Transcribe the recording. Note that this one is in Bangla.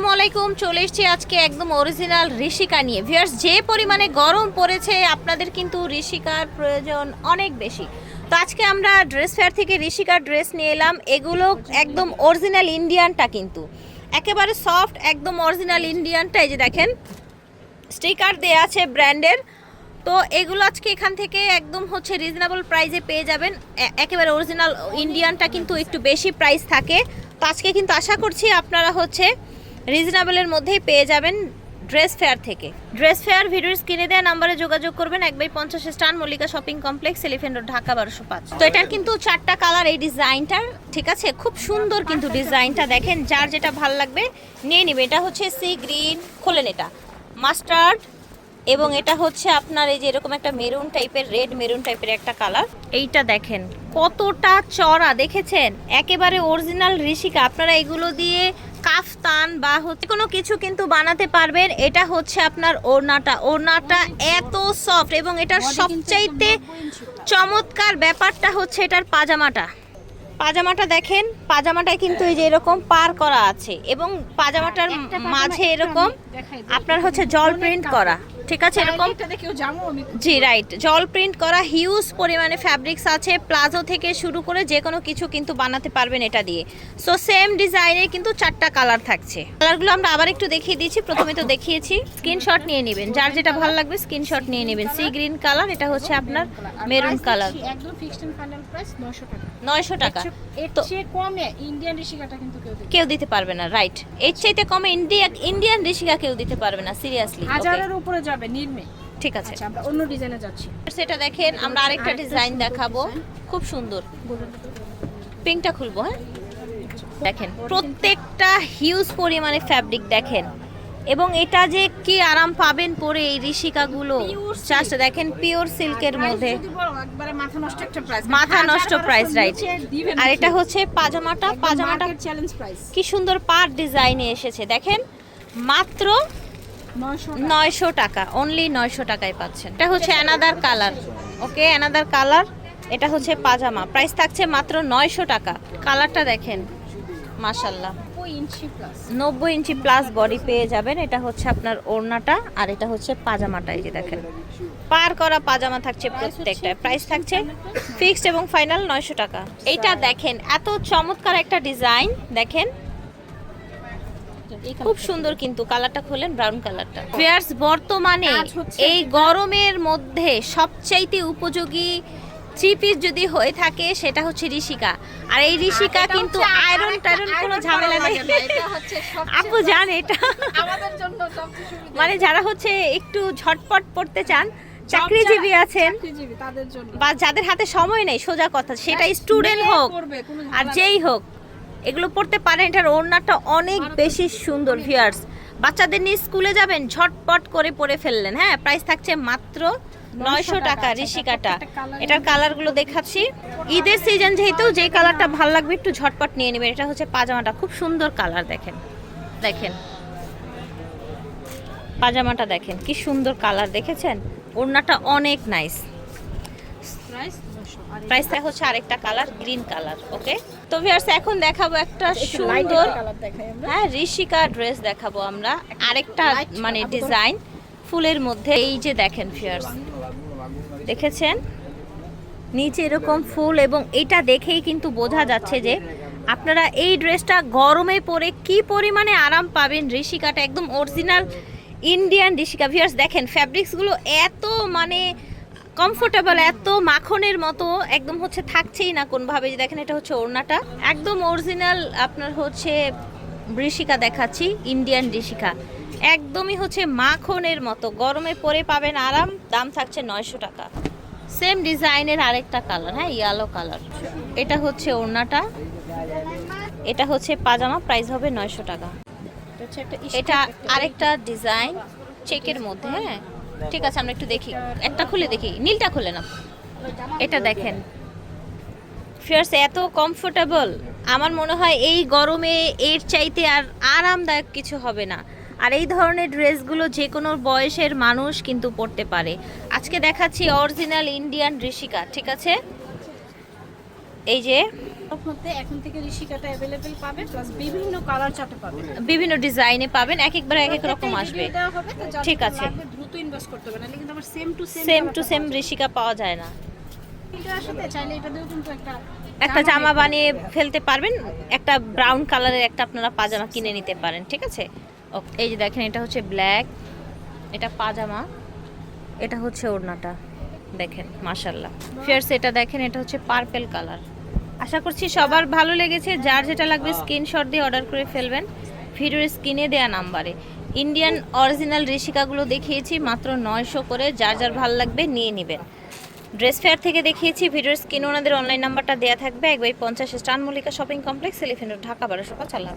আসসালামু আলাইকুম, চলে এসেছি আজকে একদম অরিজিনাল ঋষিকা নিয়ে। ভিউয়ার্স যে পরিমাণে গরম পড়েছে, আপনাদের কিন্তু ঋষিকার প্রয়োজন অনেক বেশি। তো আজকে আমরা ড্রেস ফেয়ার থেকে ঋষিকার ড্রেস নিয়ে এলাম। এগুলো একদম অরিজিনাল ইন্ডিয়ানটা কিন্তু। একেবারে সফট একদম অরিজিনাল ইন্ডিয়ানটা এই যে দেখেন। স্টিকার দেয়া আছে ব্র্যান্ডের তো এগুলো আজকে এখান থেকে একদম হচ্ছে রিজনেবল প্রাইসে পেয়ে যাবেন। একেবারে অরিজিনাল ইন্ডিয়ানটা কিন্তু একটু বেশি প্রাইস থাকে। তো আজকে কিন্তু আশা করছি আপনারা হচ্ছে রিজনেবলের মধ্যেই পেয়ে যাবেন ড্রেস ফেয়ার থেকে। ড্রেস ফেয়ার ভিডিওর স্ক্রিনে দেওয়া নাম্বারে যোগাযোগ করবেন এক বাই পঞ্চাশ স্টান Mallika shopping complex, elephant road, Dhaka বারোশো পাঁচ। তো এটার কিন্তু চারটা কালার এই ডিজাইনটার ঠিক আছে? খুব সুন্দর কিন্তু ডিজাইনটা দেখেন, যার যেটা ভালো লাগবে নিয়ে নিবে। এটা হচ্ছে সি গ্রিন খোলেন এটা। মাস্টার্ড এবং এটা হচ্ছে আপনার এই যে এরকম একটা মেরুন টাইপের, রেড মেরুন টাইপের একটা কালার। এইটা দেখেন, কতটা চড়া, দেখেছেন? একেবারে অরিজিনাল ঋষিকা। আপনারা এগুলো দিয়ে কাফতান বা হচ্ছে কোনো কিছু কিন্তু বানাতে পারবেন। এটা হচ্ছে আপনার ওড়নাটা। ওড়নাটা এত সফট এবং এটার সবচাইতে চমৎকার ব্যাপারটা হচ্ছে এটার পাজামাটা। পাজামাটা দেখেন পাজামাটায় কিন্তু এই যে এরকম পার করা আছে এবং পাজামাটার মাঝে এরকম আপনার হচ্ছে জল প্রিন্ট করা। ঠিক আছে এরকম জি রাইট জল প্রিন্ট করা হিউজ পরিমাণে ফ্যাব্রিক্স আছে। প্লাজো থেকে শুরু করে যে কোনো কিছু কিন্তু বানাতে পারবেন এটা দিয়ে। সো সেম ডিজাইনের কিন্তু চারটা কালার থাকছে। কালারগুলো আমরা আবার একটু দেখিয়ে দিয়েছি প্রথমে তো দেখিয়েছি। স্ক্রিনশট নিয়ে নেবেন। যার যেটা ভালো লাগবে স্ক্রিনশট নিয়ে নেবেন। সি গ্রিন কালার এটা হচ্ছে আপনার মেরুন কালার একদম ফিক্সড এন্ড ফাইনাল প্রাইস 900 টাকা। নয়শো টাকা। তো কেউ দিতে পারবে না রাইট এর চাইতে কমে ইন্ডিয়া ইন্ডিয়ান ঋষিকা কেউ দিতে পারবে না সিরিয়াসলি হাজারের উপরে যাবে। নির্মে ঠিক আছে। আচ্ছা আমরা অন্য ডিজাইনে যাচ্ছি। সেটা দেখেন আমরা আরেকটা ডিজাইন দেখাবো। খুব সুন্দর। পিঙ্কটা খুলবো হ্যাঁ? দেখেন প্রত্যেকটা হিউজ পরিমাণে ফ্যাব্রিক দেখেন। এবং এটা যে কি আরাম পাবেন পরে এই ঋষিকাগুলো। জাস্ট দেখেন পিওর সিল্কের মধ্যে। মাথা নষ্ট একটা প্রাইস মাথা নষ্ট price, right। আর এটা হচ্ছে পাজামাটা। পাজামাটা চ্যালেঞ্জ প্রাইস কি সুন্দর পার ডিজাইনে এসেছে। দেখেন মাত্র 900 নয়শো টাকা। অনলি নয়শো টাকায় পাচ্ছেন। এটা হচ্ছে another colour okay another colour এটা হচ্ছে পাজামা। প্রাইস থাকছে মাত্র নয়শো টাকা। কালারটা দেখেন মাশাল্লাহ 9 ইঞ্চি প্লাস নব্বই ইঞ্চি প্লাস বডি পেয়ে যাবেন। এটা হচ্ছে আপনার ওড়নাটা আর এটা হচ্ছে পাজামাটা এই যে দেখেন। পার করা পাজামা থাকছে প্রত্যেকটা প্রাইস থাকছে ফিক্সড এবং ফাইনাল নয়শো টাকা। এইটা দেখেন এত চমৎকার একটা ডিজাইন দেখেন খুব সুন্দর কিন্তু কালারটা খোলেন ব্রাউন কালারটা। ফেয়ার্স বর্তমানে এই গরমের মধ্যে সবচাইতে উপযোগী থ্রি পিস যদি হয়ে থাকে সেটা হচ্ছে ঋষিকা। আর এই ঋষিকা কিন্তু আয়রন টায়রন কোনো ঝামেলা নেই। আপু জান এটা? আমাদের জন্য মানে যারা হচ্ছে একটু ঝটপট পড়তে চান চাকরিজীবী আছেন বা যাদের হাতে সময় নেই সোজা কথা সেটা স্টুডেন্ট হোক আর যেই হোক। এগুলো পড়তে পারেন এটার ওড়নাটা অনেক বেশি সুন্দর ভিউয়ার্স বাচ্চাদের নিয়ে স্কুলে যাবেন ঝটপট করে পরে ফেললেন হ্যাঁ? প্রাইস থাকছে মাত্র নয়শো টাকা, আচ্ছা, ঋষিকাটা এটার কালারগুলো দেখাচ্ছি। ঈদের সিজন যেহেতু যে কালারটা ভালো লাগবে একটু ঝটপট নিয়ে নেবেন। এটা হচ্ছে পাজামাটা খুব সুন্দর কালার দেখেন। দেখেন। পাজামাটা দেখেন কি সুন্দর কালার দেখেছেন? ওড়নাটা অনেক নাইস প্রাইস 900 আর প্রাইসটা হচ্ছে আরেকটা কালার গ্রিন কালার ওকে? তো ভিউয়ার্স এখন দেখাবো একটা সুন্দর কালার দেখাই আমরা। হ্যাঁ ঋষিকা ড্রেস দেখাবো আমরা। আরেকটা মানে ডিজাইন ফুলের মধ্যে। এই যে দেখেন ভিউয়ার্স দেখেছেন? নিচে এরকম ফুল এবং এটা দেখেই কিন্তু বোঝা যাচ্ছে যে আপনারা এই ড্রেসটা গরমে পরে কি পরিমাণে আরাম পাবেন ঋষিকাটা একদম অরিজিনাল ইন্ডিয়ান ঋষিকা। ভিউয়ার্স দেখেন ফ্যাব্রিক্সগুলো এত মানে কমফোর্টেবল এত মাখনের মতো একদম হচ্ছে থাকছেই না কোনভাবে। যে দেখেন এটা হচ্ছে ওড়নাটা। একদম অরিজিনাল আপনার হচ্ছে ঋষিকা দেখাচ্ছি ইন্ডিয়ান ঋষিকা। একদমই হচ্ছে মাখনের মতো। গরমে পরে পাবেন আরাম দাম থাকছে নয়শো টাকা। সেম ডিজাইনের আরেকটা কালার হ্যাঁ ইয়েলো কালার এটা হচ্ছে ওড়নাটা। এটা হচ্ছে পাজামা প্রাইস হবে নয়শো টাকা। এটা হচ্ছে একটা এটা আরেকটা ডিজাইন চেকের মধ্যে হ্যাঁ। ঠিক আছে আমরা একটু দেখি। একটা খুলে দেখি। নীলটা খুলে না এটা দেখেন। ফিয়ার্স এত কমফোর্টেবল আমার মনে হয় এই গরমে এর চাইতে আর আরামদায়ক কিছু হবে না। আর এই ধরনের ড্রেসগুলো যে কোনো বয়সের মানুষ কিন্তু পরতে পারে। আজকে দেখাচ্ছি অরিজিনাল ইন্ডিয়ান ঋষিকা ঠিক আছে? এই যে এখন থেকে ঋষিকাটা অ্যাভেলেবেল পাবে প্লাস বিভিন্ন কালার চার্টে পাবে। বিভিন্ন ডিজাইনে পাবেন এক একবার এক এক রকম আসবে। ঠিক আছে। ইনভেস্ট করতে হবে নাহলে কিন্তু আবার same to same same to same Rishika পাওয়া যায় না। এটা আসলে চাইলে এটা দিয়েও কিন্তু একটা একটা জামা বানিয়ে ফেলতে পারবেন একটা ব্রাউন কালারের একটা আপনারা পাজামা কিনে নিতে পারেন ঠিক আছে? ওকে এই যে দেখেন এটা হচ্ছে ব্ল্যাক এটা পাজামা এটা হচ্ছে ওড়নাটা দেখেন মাশাল্লাহ ফিয়ার্স এটা দেখেন এটা হচ্ছে পার্পেল কালার আশা করছি সবার ভালো লেগেছে যার যেটা লাগবে স্ক্রিনশট দিয়ে অর্ডার করে ফেলবেন ভিডিওর স্ক্রিনে দেয়া নাম্বারে ইন্ডিয়ান অরিজিনাল ঋষিকাগুলো দেখিয়েছি, মাত্র নয়শো করে। যার যার ভালো লাগবে নিয়ে নেবেন। ড্রেস ফেয়ার থেকে দেখিয়েছি, ভিডিওর স্ক্রিন ওনাদের অনলাইন নাম্বারটা দেওয়া থাকবে। এক বাই পঞ্চাশ স্টান Mallika shopping complex, elephant Dhaka, বারোশো পাঁচ আল্লাহ